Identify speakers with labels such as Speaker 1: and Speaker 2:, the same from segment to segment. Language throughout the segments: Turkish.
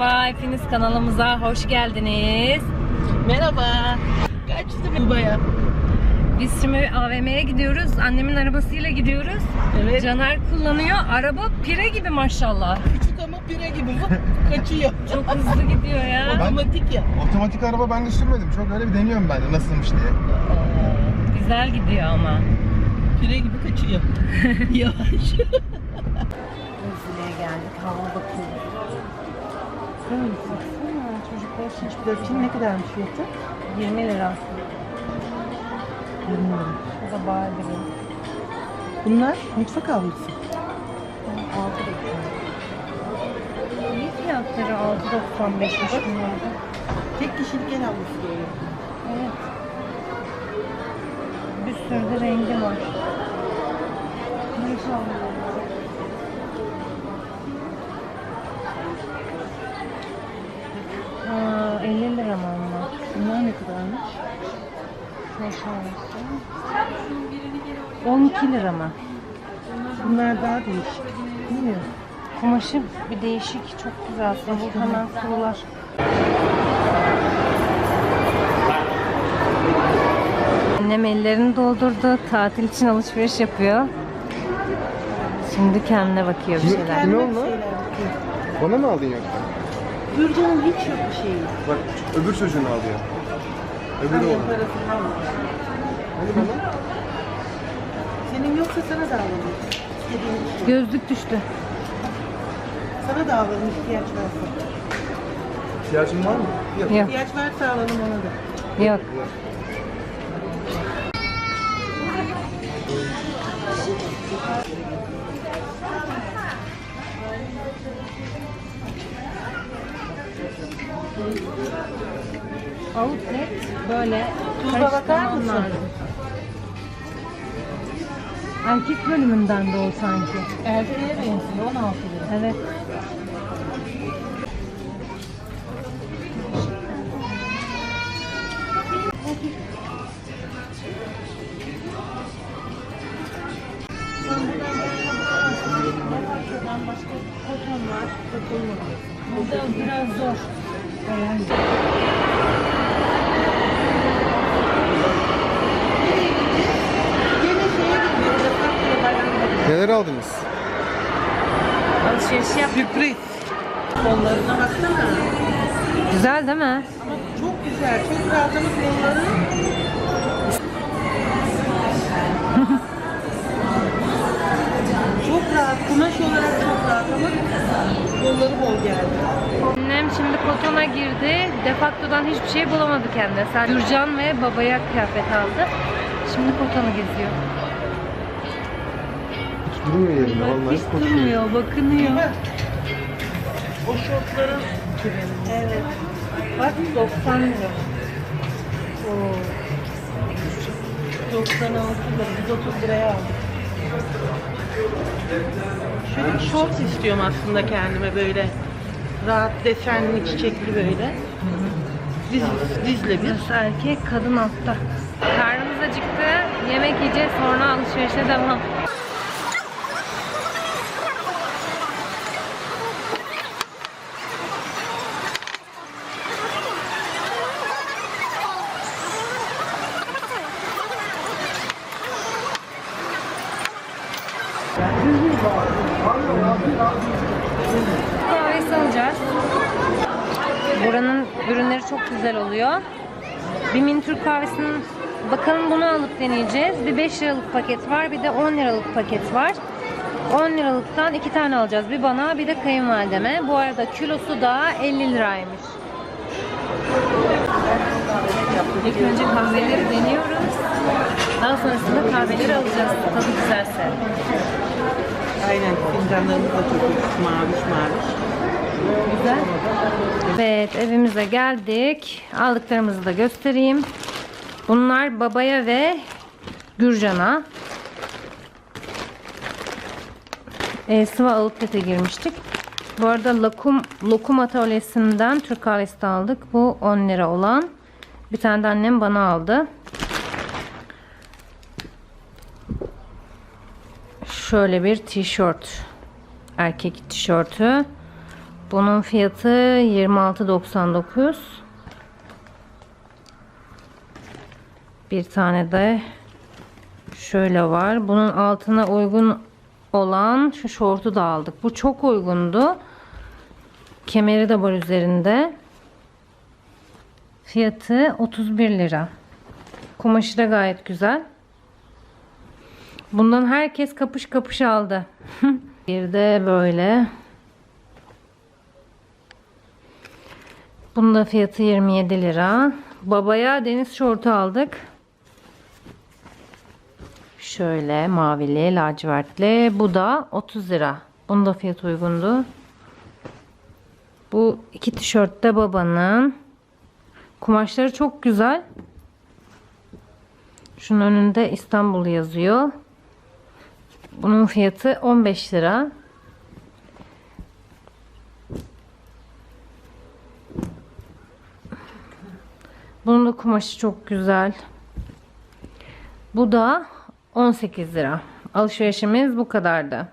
Speaker 1: Merhaba, hepiniz kanalımıza hoş geldiniz.
Speaker 2: Merhaba. Kaçtı bu baya.
Speaker 1: Biz şimdi AVM'ye gidiyoruz. Annemin arabasıyla gidiyoruz.
Speaker 2: Evet.
Speaker 1: Caner kullanıyor. Araba pire gibi maşallah.
Speaker 2: Küçük ama pire gibi Vıp, kaçıyor.
Speaker 1: Çok hızlı gidiyor ya.
Speaker 2: Otomatik ya.
Speaker 3: Otomatik araba ben de sürmedim. Çok öyle bir deniyorum ben de nasılmış diye.
Speaker 1: Güzel gidiyor ama.
Speaker 2: Pire gibi kaçıyor. Yavaş.
Speaker 1: Brezilya'ya geldik. Hava bakıyoruz. Baksana çocuklar için
Speaker 2: Dörtçün ne kadarmış fiyatı?
Speaker 1: 20 lira.
Speaker 2: Bilmiyorum.
Speaker 1: Bu da Barbie.
Speaker 2: Bunlar mutfak havlusu.
Speaker 1: 6.90. İyi fiyatları 6.95'miş bunlarda.
Speaker 2: Tek kişilik el havlusu böyle.
Speaker 1: Evet. Bir sürü de rengi var. Maşallah. Ha, 50 lira mı onlar?
Speaker 2: Bunlar ne kadarmış?
Speaker 1: Maşallah. 12 lira mı?
Speaker 2: Bunlar daha değişik. Bilmiyorum.
Speaker 1: Kumaşı bir değişik, çok güzel. Bu hemen kurular. Annem ellerini doldurdu. Tatil için alışveriş yapıyor. Şimdi kendine bakıyor bir şeyler.
Speaker 2: Şeyler bakıyor.
Speaker 3: Bana mı aldın yoksa?
Speaker 2: Gürcan'ın hiç yok bir şeyi.
Speaker 3: Bak öbür çocuğunu aldı ya. Öbürü bana?
Speaker 2: Senin yoksa sana da alalım. İstediğin şey.
Speaker 1: Gözlük düştü.
Speaker 2: Sana da alalım ihtiyaç varsa.
Speaker 3: İhtiyacın var mı? Yok.
Speaker 1: Yok,
Speaker 2: İhtiyaç varsa alalım ona da.
Speaker 1: yok. Outlet böyle
Speaker 2: Tuğba bakar mısın?
Speaker 1: Erkek bölümünden de o sanki.
Speaker 2: Erkeğe benziyor 16 lira.
Speaker 1: Evet. Alışveriş yap.
Speaker 2: Sürpriz. Kollarına baksana.
Speaker 1: Güzel değil mi?
Speaker 2: Çok güzel. Çok rahat ama kolları. çok rahat. Kumaş olarak çok rahat ama kolları bol geldi.
Speaker 1: Annem şimdi kotona girdi. Defakto'dan hiçbir şey bulamadı kendine. Sadece Gürcan ve babaya kıyafet aldı. Şimdi kotonu geziyor.
Speaker 3: Durmuyor yerinde vallahi.
Speaker 1: Hiç durmuyor, bakınıyor.
Speaker 2: Bak. O şortların Evet.
Speaker 1: Bak 90 lira. Oo.
Speaker 2: 96 lira. Biz 30 liraya aldık. Şöyle bir şort istiyorum aslında kendime böyle rahat desenli çiçekli böyle. Diz, dizle bir.
Speaker 1: Burası erkek, kadın altta. Karnımız acıktı. Yemek yiyeceğiz, sonra alışverişe devam. Kahvesi alacağız. Buranın ürünleri çok güzel oluyor. Bir mini Türk kahvesinin bakalım bunu alıp deneyeceğiz. Bir 5 liralık paket var, bir de 10 liralık paket var. 10 liralıktan iki tane alacağız. Bir bana, bir de kayınvalideme. Bu arada kilosu da 50 liraymış. İlk önce kahveleri deniyoruz. Daha sonrasında kahveleri alacağız. Tadı güzelse.
Speaker 2: Aynen fincanlarımız da çok. Maviş maviş.
Speaker 1: Güzel. Evet evimize geldik. Aldıklarımızı da göstereyim. Bunlar babaya ve Gürcan'a. E, Sıva Outlet'e girmiştik. Bu arada lokum, lokum atölyesinden Türk kahvesi aldık. Bu 10 lira olan. Bir tane de annem bana aldı. Şöyle bir tişört. Erkek tişörtü. Bunun fiyatı 26.99. Bir tane de şöyle var. Bunun altına uygun olan şu şortu da aldık. Bu çok uygundu. Kemeri de var üzerinde. Fiyatı 31 lira. Kumaşı da gayet güzel. Bundan herkes kapış kapış aldı. Bir de böyle. Bunun da fiyatı 27 lira. Babaya deniz şortu aldık. Şöyle mavili, lacivertli. Bu da 30 lira. Bunun da fiyatı uygundu. Bu iki tişört de babanın. Kumaşları çok güzel. Şunun önünde İstanbul yazıyor. Bunun fiyatı 15 lira. Bunun da kumaşı çok güzel. Bu da 18 lira. Alışverişimiz bu kadardı.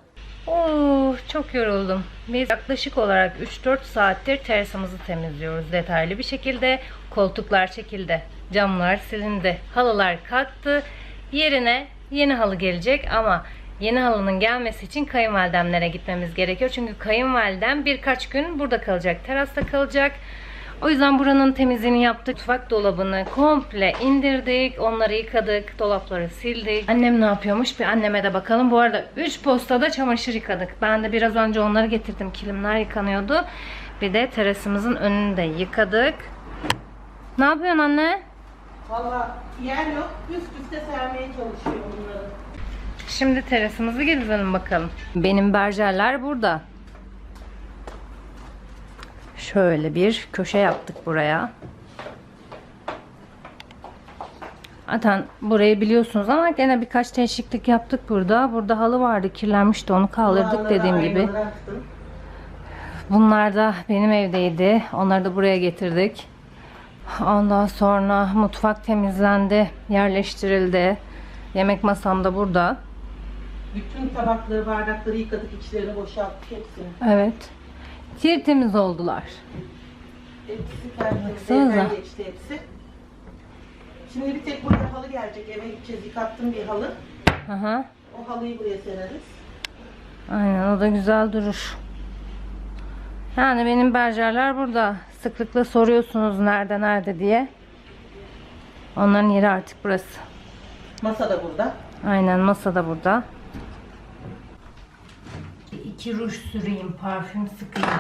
Speaker 1: Oo, çok yoruldum. Biz yaklaşık olarak 3-4 saattir terasımızı temizliyoruz detaylı bir şekilde. Koltuklar çekildi, camlar silindi, halılar kalktı. Yerine yeni halı gelecek ama yeni halının gelmesi için kayınvalidemlere gitmemiz gerekiyor. Çünkü kayınvalidem birkaç gün burada kalacak, terasta kalacak. O yüzden buranın temizliğini yaptık. Mutfak dolabını komple indirdik. Onları yıkadık. Dolapları sildik. Annem ne yapıyormuş? Bir anneme de bakalım. Bu arada 3 postada çamaşır yıkadık. Ben de biraz önce onları getirdim. Kilimler yıkanıyordu. Bir de terasımızın önünü de yıkadık. Ne yapıyorsun anne?
Speaker 2: Valla yer yok. Üst üste sermeye çalışıyor bunları.
Speaker 1: Şimdi terasımızı gezelim bakalım. Benim berjerler burada. Şöyle bir köşe yaptık buraya. Zaten burayı biliyorsunuz ama gene birkaç değişiklik yaptık burada. Burada halı vardı kirlenmişti onu kaldırdık dediğim gibi. Bunlar da benim evdeydi. Onları da buraya getirdik. Ondan sonra mutfak temizlendi, yerleştirildi. Yemek masam da burada.
Speaker 2: Bütün tabakları, bardakları yıkadık, içlerini boşalttık hepsini.
Speaker 1: Evet. Tertemiz oldular.
Speaker 2: Hepsi tertemiz,
Speaker 1: Baksanıza.
Speaker 2: geçti hepsi. Şimdi bir tek buraya halı gelecek, eve gideceğiz. Yıkattım bir halı.
Speaker 1: Aha.
Speaker 2: O halıyı buraya sereriz.
Speaker 1: Aynen o da güzel durur. Yani benim berjerler burada. Sıklıkla soruyorsunuz nerede nerede diye. Onların yeri artık burası.
Speaker 2: Masa da burada.
Speaker 1: Aynen masa da burada. İki ruj süreyim, parfüm sıkayım.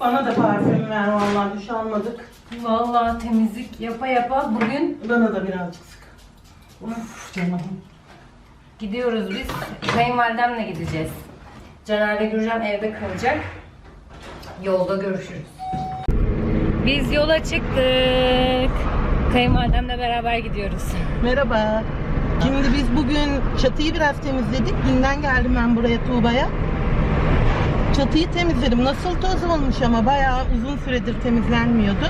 Speaker 2: Bana da parfüm ver vallahi duş almadık.
Speaker 1: Vallahi temizlik yapa yapa bugün
Speaker 2: Bana da birazcık sık. Uf canım.
Speaker 1: gidiyoruz biz. Kayınvalidemle gideceğiz. Caner'le Gürcan evde kalacak. Yolda görüşürüz. Biz yola çıktık. Kayınvalidemle beraber gidiyoruz.
Speaker 2: Merhaba. Şimdi biz bugün çatıyı biraz temizledik. Dünden geldim ben buraya Tuğba'ya. Çatıyı temizledim. Nasıl toz olmuş ama bayağı uzun süredir temizlenmiyordu.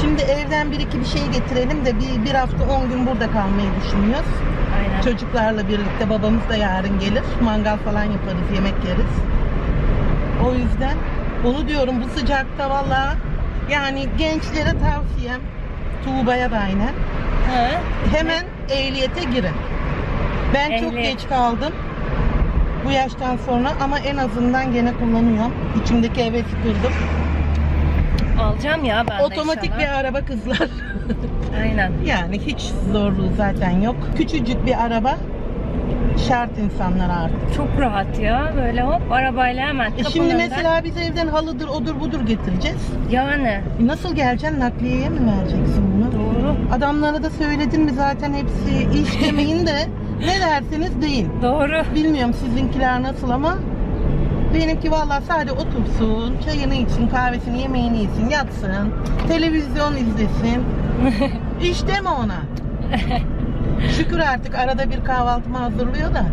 Speaker 2: Şimdi evden bir iki bir şey getirelim de bir, bir hafta on gün burada kalmayı düşünüyoruz.
Speaker 1: Aynen.
Speaker 2: Çocuklarla birlikte babamız da yarın gelir. Mangal falan yaparız, yemek yeriz. O yüzden onu diyorum bu sıcakta valla yani gençlere tavsiyem Tuğba'ya da aynen.
Speaker 1: He?
Speaker 2: Hemen ehliyete girin. Ben çok
Speaker 1: Ehliyet.
Speaker 2: geç kaldım bu yaştan sonra ama en azından gene kullanıyorum. İçimdeki hevesi kırdım.
Speaker 1: Alacağım ya ben de
Speaker 2: Otomatik
Speaker 1: inşallah.
Speaker 2: bir araba kızlar.
Speaker 1: Aynen.
Speaker 2: yani hiç zorluğu zaten yok. Küçücük bir araba şart insanlara artık.
Speaker 1: Çok rahat ya. Böyle hop arabayla hemen
Speaker 2: E
Speaker 1: kapının
Speaker 2: şimdi
Speaker 1: önünden.
Speaker 2: mesela biz evden halıdır odur budur getireceğiz.
Speaker 1: Yani.
Speaker 2: E nasıl geleceksin? Nakliyeye mi vereceksin bunu?
Speaker 1: Doğru.
Speaker 2: Adamlara da söyledin mi zaten hepsi iş demeyin de ne derseniz deyin.
Speaker 1: Doğru.
Speaker 2: Bilmiyorum sizinkiler nasıl ama benimki vallahi sadece otursun, çayını içsin, kahvesini, yemeğini yesin, yatsın, televizyon izlesin. İş deme ona. Şükür artık arada bir kahvaltımı hazırlıyor da.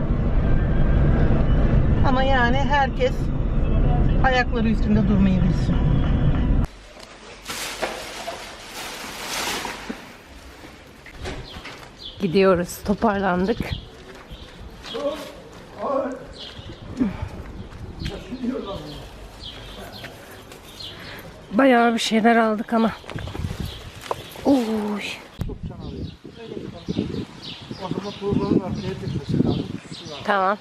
Speaker 2: Ama yani herkes ayakları üstünde durmayı bilsin.
Speaker 1: Gidiyoruz. Toparlandık. Bayağı bir şeyler aldık ama. Uy.
Speaker 3: O zaman tuğbanın arkaya gitmesi lazım.
Speaker 1: Tamam.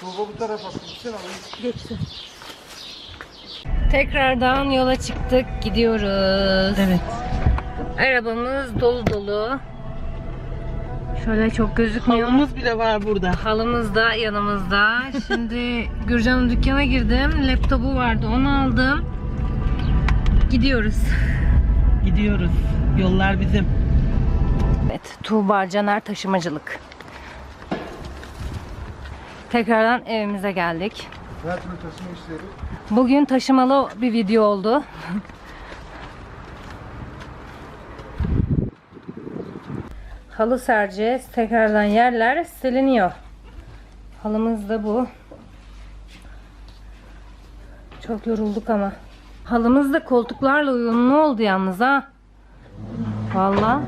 Speaker 3: Tuğba bu tarafa gitsin alayım.
Speaker 1: Geçsin. Tekrardan yola çıktık. Gidiyoruz.
Speaker 2: Evet.
Speaker 1: Arabamız dolu dolu. Şöyle çok gözükmüyor.
Speaker 2: Halımız bile var burada.
Speaker 1: Halımız da yanımızda. Şimdi Gürcan'ın dükkana girdim. Laptopu vardı onu aldım. Gidiyoruz.
Speaker 2: Gidiyoruz. Yollar bizim.
Speaker 1: Evet, Tuğba Caner Taşımacılık. Tekrardan evimize geldik.
Speaker 3: Her taşıma işleri.
Speaker 1: Bugün taşımalı bir video oldu. Halı sereceğiz. Tekrardan yerler siliniyor. Halımız da bu. Çok yorulduk ama. Halımız da koltuklarla uyumlu oldu yalnız ha. Vallahi.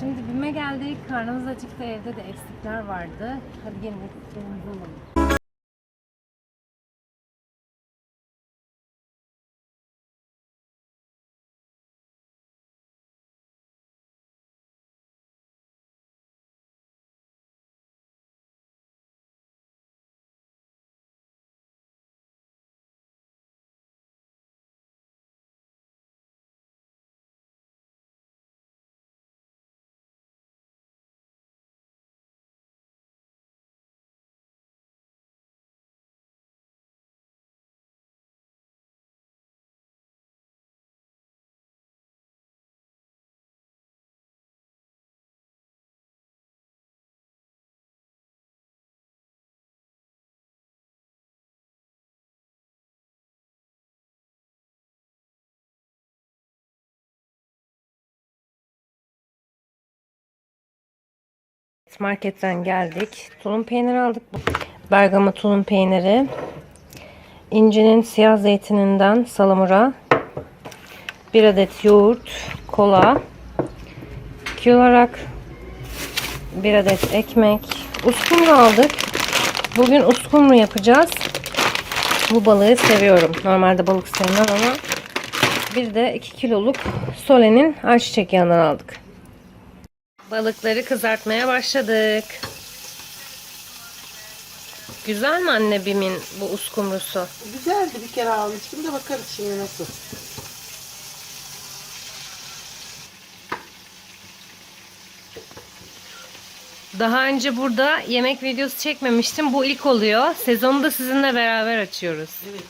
Speaker 1: Şimdi BİM'e geldik. Karnımız acıktı. Evde de eksikler vardı. Hadi gelin eksiklerimizi alalım. Marketten geldik. Tulum peyniri aldık. Bergama tulum peyniri. İncinin siyah zeytininden salamura. Bir adet yoğurt, kola. 2 olarak bir adet ekmek. Uskumru aldık. Bugün uskumru yapacağız. Bu balığı seviyorum. Normalde balık sevmem ama bir de 2 kiloluk Sole'nin ayçiçek yağından aldık. Balıkları kızartmaya başladık. Güzel mi anne Bim'in bu uskumrusu?
Speaker 2: Güzeldi bir kere almıştım da bakarız şimdi nasıl.
Speaker 1: Daha önce burada yemek videosu çekmemiştim. Bu ilk oluyor. Sezonu da sizinle beraber açıyoruz.
Speaker 2: Evet.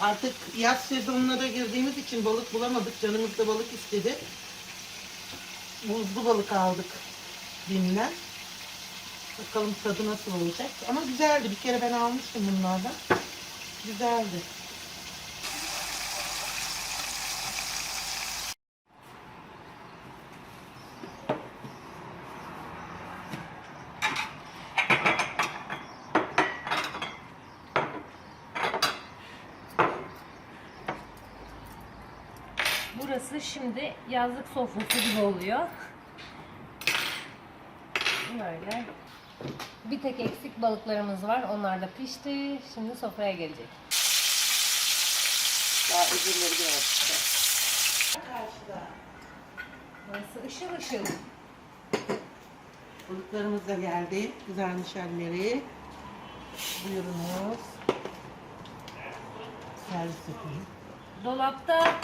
Speaker 2: Artık yaz sezonuna da girdiğimiz için balık bulamadık. Canımız da balık istedi. Buzlu balık aldık Bim'den. Bakalım tadı nasıl olacak. Ama güzeldi. Bir kere ben almıştım bunlardan. Güzeldi.
Speaker 1: Burası şimdi yazlık sofrası gibi oluyor. Böyle. Bir tek eksik balıklarımız var. Onlar da pişti. Şimdi sofraya gelecek.
Speaker 2: Daha öbürleri de var. Karşıda.
Speaker 1: Burası ışıl ışıl.
Speaker 2: Balıklarımız da geldi. Güzelmiş halleri. Buyurunuz. Servis yapayım.
Speaker 1: Dolapta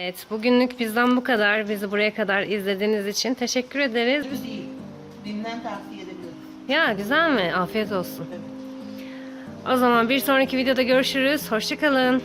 Speaker 1: Evet, bugünlük bizden bu kadar. Bizi buraya kadar izlediğiniz için teşekkür ederiz.
Speaker 2: Düz değil. Dinlen tavsiye edebilirim.
Speaker 1: Ya güzel mi? Afiyet olsun.
Speaker 2: Evet.
Speaker 1: O zaman bir sonraki videoda görüşürüz. Hoşçakalın.